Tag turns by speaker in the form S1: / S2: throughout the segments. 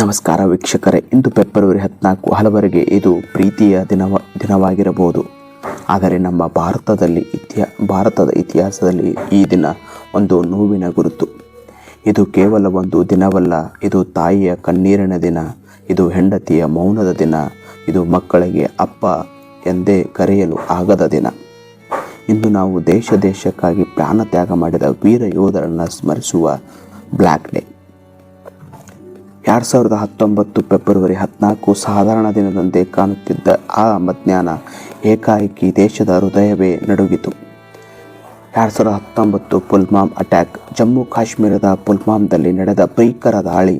S1: ನಮಸ್ಕಾರ ವೀಕ್ಷಕರೇ, ಇಂದು ಫೆಬ್ರವರಿ ಹದಿನಾಲ್ಕು ಹಲವರಿಗೆ ಇದು ಪ್ರೀತಿಯ ದಿನವ, ದಿನವಾಗಿರಬಹುದು. ಆದರೆ ನಮ್ಮ ಭಾರತದಲ್ಲಿ ಇತಿಹಾ ಭಾರತದ ಇತಿಹಾಸದಲ್ಲಿ ಈ ದಿನ ಒಂದು ನೋವಿನ ಗುರುತು. ಇದು ಕೇವಲ ಒಂದು ದಿನವಲ್ಲ, ಇದು ತಾಯಿಯ ಕಣ್ಣೀರಿನ ದಿನ, ಇದು ಹೆಂಡತಿಯ ಮೌನದ ದಿನ, ಇದು ಮಕ್ಕಳಿಗೆ ಅಪ್ಪ ಎಂದೇ ಕರೆಯಲು ಆಗದ ದಿನ. ಇಂದು ನಾವು ದೇಶ ದೇಶಕ್ಕಾಗಿ ಪ್ರಾಣ ತ್ಯಾಗ ಮಾಡಿದ ವೀರ ಯೋಧರನ್ನು ಸ್ಮರಿಸುವ ಬ್ಲ್ಯಾಕ್ ಡೇ. ಎರಡು ಸಾವಿರದ ಹತ್ತೊಂಬತ್ತು ಫೆಬ್ರವರಿ ಹದಿನಾಲ್ಕು ಸಾಧಾರಣ ದಿನದಂತೆ ಕಾಣುತ್ತಿದ್ದ ಆ ಮಧ್ಯಾಹ್ನ ಏಕಾಏಕಿ ದೇಶದ ಹೃದಯವೇ ನಡುಗಿತು. ಎರಡು ಸಾವಿರದ ಹತ್ತೊಂಬತ್ತು ಪುಲ್ವಾಮ್ ಅಟ್ಯಾಕ್ ಜಮ್ಮು ಕಾಶ್ಮೀರದ ಪುಲ್ವಾಮ್ದಲ್ಲಿ ನಡೆದ ಭೀಕರ ದಾಳಿ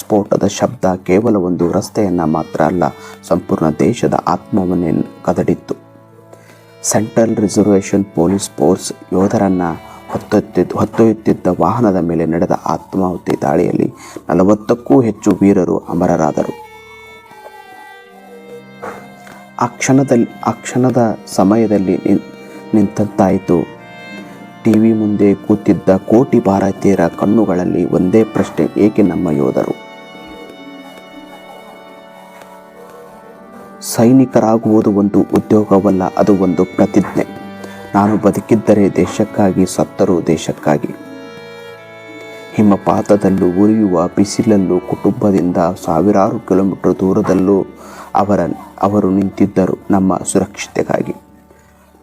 S1: ಸ್ಫೋಟದ ಶಬ್ದ ಕೇವಲ ಒಂದು ರಸ್ತೆಯನ್ನು ಮಾತ್ರ ಅಲ್ಲ, ಸಂಪೂರ್ಣ ದೇಶದ ಆತ್ಮವನ್ನೇ ಕದಡಿತ್ತು. ಸೆಂಟ್ರಲ್ ರಿಸರ್ವೇಷನ್ ಪೊಲೀಸ್ ಫೋರ್ಸ್ ಯೋಧರನ್ನು ಹೊತ್ತೊತ್ತಿದ್ದ ಹೊತ್ತೊಯ್ಯುತ್ತಿದ್ದ ವಾಹನದ ಮೇಲೆ ನಡೆದ ಆತ್ಮಾಹುತಿ ದಾಳಿಯಲ್ಲಿ ನಲವತ್ತಕ್ಕೂ ಹೆಚ್ಚು ವೀರರು ಅಮರರಾದರು. ಆ ಕ್ಷಣದಲ್ಲಿ ಆ ಕ್ಷಣದ ಸಮಯದಲ್ಲಿ ನಿಂತಂತಾಯಿತು. ಟಿ ವಿ ಮುಂದೆ ಕೂತಿದ್ದ ಕೋಟಿ ಭಾರತೀಯರ ಕಣ್ಣುಗಳಲ್ಲಿ ಒಂದೇ ಪ್ರಶ್ನೆ, ಏಕೆ ನಮ್ಮ ಯೋಧರು? ಸೈನಿಕರಾಗುವುದು ಒಂದು ಉದ್ಯೋಗವಲ್ಲ, ಅದು ಒಂದು ಪ್ರತಿಜ್ಞೆ. ನಾನು ಬದುಕಿದ್ದರೆ ದೇಶಕ್ಕಾಗಿ, ಸತ್ತರೂ ದೇಶಕ್ಕಾಗಿ. ಹಿಮಪಾತದಲ್ಲೂ ಉರಿಯುವ ಬಿಸಿಲಲ್ಲೂ ಕುಟುಂಬದಿಂದ ಸಾವಿರಾರು ಕಿಲೋಮೀಟರ್ ದೂರದಲ್ಲೂ ಅವರ, ಅವರು ನಿಂತಿದ್ದರು ನಮ್ಮ ಸುರಕ್ಷತೆಗಾಗಿ.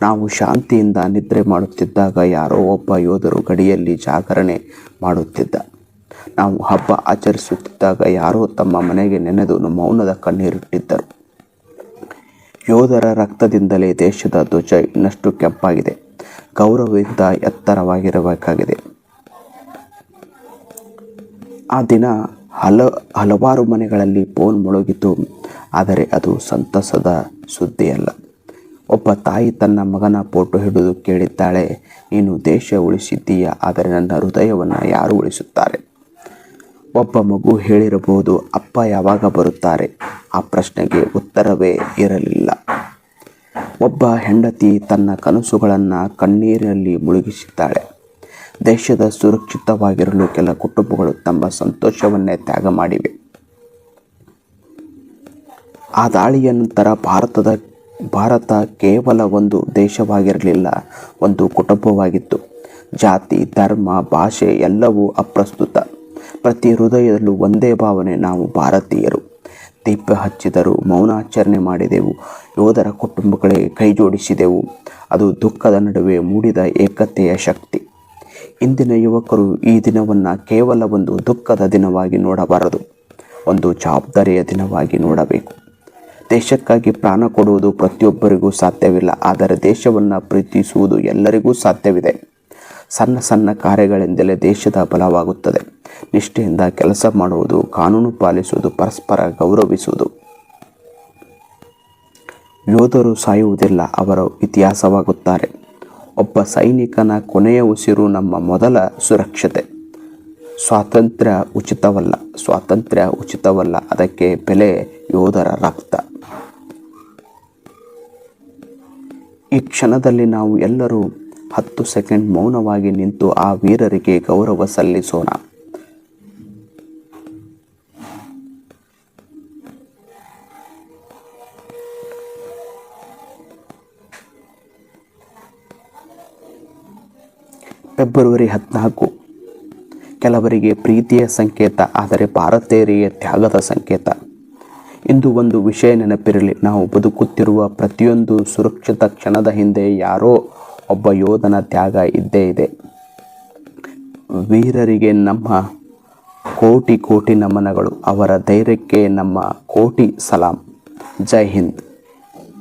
S1: ನಾವು ಶಾಂತಿಯಿಂದ ನಿದ್ರೆ ಮಾಡುತ್ತಿದ್ದಾಗ ಯಾರೋ ಒಬ್ಬ ಯೋಧರು ಗಡಿಯಲ್ಲಿ ಜಾಗರಣೆ ಮಾಡುತ್ತಿದ್ದ. ನಾವು ಹಬ್ಬ ಆಚರಿಸುತ್ತಿದ್ದಾಗ ಯಾರೋ ತಮ್ಮ ಮನೆಗೆ ನೆನೆದು ಮೌನದ ಕಣ್ಣೀರಿಟ್ಟಿದ್ದರು. ಯೋಧರ ರಕ್ತದಿಂದಲೇ ದೇಶದ ಧ್ವಜ ಇನ್ನಷ್ಟು ಕೆಂಪಾಗಿದೆ. ಗೌರವದಿಂದ ಎತ್ತರವಾಗಿರಬೇಕಾಗಿದೆ. ಆ ದಿನ ಹಲ, ಹಲವಾರು ಮನೆಗಳಲ್ಲಿ ಫೋನ್ ಮುಳುಗಿತು. ಆದರೆ ಅದು ಸಂತಸದ ಸುದ್ದಿಯಲ್ಲ. ಒಬ್ಬ ತಾಯಿ ತನ್ನ ಮಗನ ಫೋಟೋ ಹಿಡಿದು ಕೇಳಿದ್ದಾಳೆ, ನೀನು ದೇಶ ಉಳಿಸಿದ್ದೀಯ? ಆದರೆ ನನ್ನ ಹೃದಯವನ್ನು ಯಾರು ಉಳಿಸುತ್ತಾರೆ? ಒಬ್ಬ ಮಗು ಹೇಳಿರಬಹುದು, ಅಪ್ಪ ಯಾವಾಗ ಬರುತ್ತಾರೆ? ಆ ಪ್ರಶ್ನೆಗೆ ಉತ್ತರವೇ ಇರಲಿಲ್ಲ. ಒಬ್ಬ ಹೆಂಡತಿ ತನ್ನ ಕನಸುಗಳನ್ನು ಕಣ್ಣೀರಿನಲ್ಲಿ ಮುಳುಗಿಸಿದ್ದಾಳೆ. ದೇಶದ ಸುರಕ್ಷಿತವಾಗಿರಲು ಕೆಲ ಕುಟುಂಬಗಳು ತಮ್ಮ ಸಂತೋಷವನ್ನೇ ತ್ಯಾಗ ಮಾಡಿವೆ. ಆ ದಾಳಿಯ ನಂತರ ಭಾರತದ, ಭಾರತ ಕೇವಲ ಒಂದು ದೇಶವಾಗಿರಲಿಲ್ಲ, ಒಂದು ಕುಟುಂಬವಾಗಿತ್ತು. ಜಾತಿ, ಧರ್ಮ, ಭಾಷೆ ಎಲ್ಲವೂ ಅಪ್ರಸ್ತುತ. ಪ್ರತಿ ಹೃದಯದಲ್ಲೂ ಒಂದೇ ಭಾವನೆ, ನಾವು ಭಾರತೀಯರು. ದೀಪ ಹಚ್ಚಿದರು ಮೌನಾಚರಣೆ ಮಾಡಿದೆವು, ಯೋಧರ ಕುಟುಂಬಗಳಿಗೆ ಕೈ ಜೋಡಿಸಿದೆವು. ಅದು ದುಃಖದ ನಡುವೆ ಮೂಡಿದ ಏಕತೆಯ ಶಕ್ತಿ. ಇಂದಿನ ಯುವಕರು ಈ ದಿನವನ್ನು ಕೇವಲ ಒಂದು ದುಃಖದ ದಿನವಾಗಿ ನೋಡಬಾರದು, ಒಂದು ಜವಾಬ್ದಾರಿಯ ದಿನವಾಗಿ ನೋಡಬೇಕು. ದೇಶಕ್ಕಾಗಿ ಪ್ರಾಣ ಕೊಡುವುದು ಪ್ರತಿಯೊಬ್ಬರಿಗೂ ಸಾಧ್ಯವಿಲ್ಲ, ಆದರೆ ದೇಶವನ್ನು ಪ್ರೀತಿಸುವುದು ಎಲ್ಲರಿಗೂ ಸಾಧ್ಯವಿದೆ. ಸಣ್ಣ ಸಣ್ಣ ಕಾರ್ಯಗಳಿಂದಲೇ ದೇಶದ ಬಲವಾಗುತ್ತದೆ. ನಿಷ್ಠೆಯಿಂದ ಕೆಲಸ ಮಾಡುವುದು, ಕಾನೂನು ಪಾಲಿಸುವುದು, ಪರಸ್ಪರ ಗೌರವಿಸುವುದು. ಯೋಧರು ಸಾಯುವುದಿಲ್ಲ, ಅವರು ಇತಿಹಾಸವಾಗುತ್ತಾರೆ. ಒಬ್ಬ ಸೈನಿಕನ ಕೊನೆಯ ಉಸಿರು ನಮ್ಮ ಮೊದಲ ಸುರಕ್ಷತೆ. ಸ್ವಾತಂತ್ರ್ಯ ಉಚಿತವಲ್ಲ ಸ್ವಾತಂತ್ರ್ಯ ಉಚಿತವಲ್ಲ, ಅದಕ್ಕೆ ಬೆಲೆ ಯೋಧರ ರಕ್ತ. ಈ ಕ್ಷಣದಲ್ಲಿ ನಾವು ಎಲ್ಲರೂ ಹತ್ತು ಸೆಕೆಂಡ್ ಮೌನವಾಗಿ ನಿಂತು ಆ ವೀರರಿಗೆ ಗೌರವ ಸಲ್ಲಿಸೋಣ. ಫೆಬ್ರವರಿ ಹದಿನಾಲ್ಕು. ಕೆಲವರಿಗೆ ಪ್ರೀತಿಯ ಸಂಕೇತ, ಆದರೆ ಭಾರತೀಯರಿಗೆ ತ್ಯಾಗದ ಸಂಕೇತ. ಇಂದು ಒಂದು ವಿಷಯ ನೆನಪಿರಲಿ, ನಾವು ಬದುಕುತ್ತಿರುವ ಪ್ರತಿಯೊಂದು ಸುರಕ್ಷಿತ ಕ್ಷಣದ ಹಿಂದೆ ಯಾರೋ ಒಬ್ಬ ಯೋಧನ ತ್ಯಾಗ ಇದ್ದೇ ಇದೆ. ವೀರರಿಗೆ ನಮ್ಮ ಕೋಟಿ ಕೋಟಿ ನಮನಗಳು. ಅವರ ಧೈರ್ಯಕ್ಕೆ ನಮ್ಮ ಕೋಟಿ ಸಲಾಂ. ಜೈ ಹಿಂದ್.